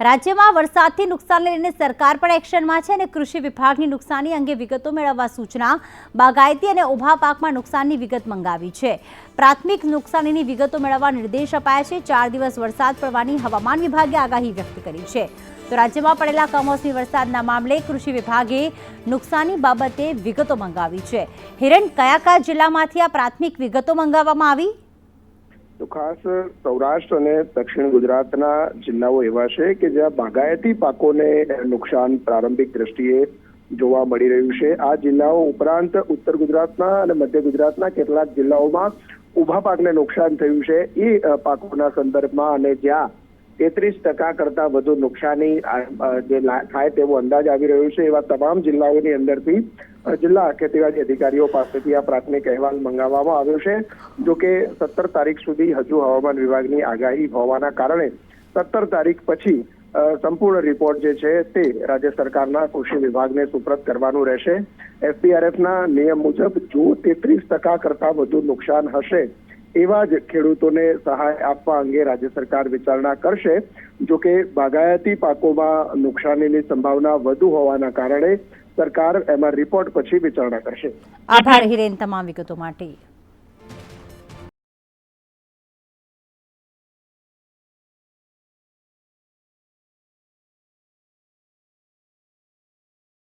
રાજ્યમાં વરસાદથી નુકસાનને લઈને સરકાર પણ એક્શનમાં છે અને કૃષિ વિભાગની નુકસાની અંગે વિગતો મેળવવા સૂચના બાગાયતી અને ઊભા પાકમાં નુકસાનની વિગત મંગાવી છે. પ્રાથમિક નુકસાનીની વિગતો મેળવવા નિર્દેશ અપાયા છે. ચાર દિવસ વરસાદ પડવાની હવામાન વિભાગે આગાહી વ્યક્ત કરી છે. તો રાજ્યમાં પડેલા કમોસમી વરસાદના મામલે કૃષિ વિભાગે નુકસાની બાબતે વિગતો મંગાવી છે. હિરણ કયા કયા જિલ્લામાંથી આ પ્રાથમિક વિગતો મંગાવવામાં આવી? તો ખાસ સૌરાષ્ટ્ર અને દક્ષિણ ગુજરાતના જિલ્લાઓ એવા છે કે જ્યાં બાગાયતી પાકોને નુકસાન પ્રારંભિક દ્રષ્ટિએ જોવા મળી રહ્યું છે. આ જિલ્લાઓ ઉપરાંત ઉત્તર ગુજરાતના અને મધ્ય ગુજરાતના કેટલાક જિલ્લાઓમાં ઊભા પાકને નુકસાન થયું છે. એ પાકોના સંદર્ભમાં અને જ્યાં તેત્રીસ ટકા કરતા વધુ નુકસાની જે થાય તેવો અંદાજ આવી રહ્યો છે. એવા તમામ જિલ્લાઓની અંદરથી જિલ્લા ખેતીવાડી અધિકારીઓ પાસેથી આ પ્રાથમિક અહેવાલ મંગાવવામાં આવ્યો છે. જો કે સત્તર તારીખ સુધી હજુ હવામાન વિભાગની આગાહી હોવાના કારણે સત્તર તારીખ પછી સંપૂર્ણ રિપોર્ટ જે છે તે રાજ્ય સરકારના કૃષિ વિભાગને સુપ્રત કરવાનું રહેશે. એફડીઆરએફના નિયમ મુજબ જો તેત્રીસ ટકા કરતા વધુ નુકસાન હશે, એવા જ ખેડૂતોને સહાય આપવા અંગે રાજ્ય સરકાર વિચારણા કરશે. જો કે બાગાયતી પાકોમાં નુકસાનીની સંભાવના વધુ હોવાના કારણે સરકાર એમાં રિપોર્ટ પછી વિચારણા કરશે. આભાર હિરેન તમામ વિગતો માટે.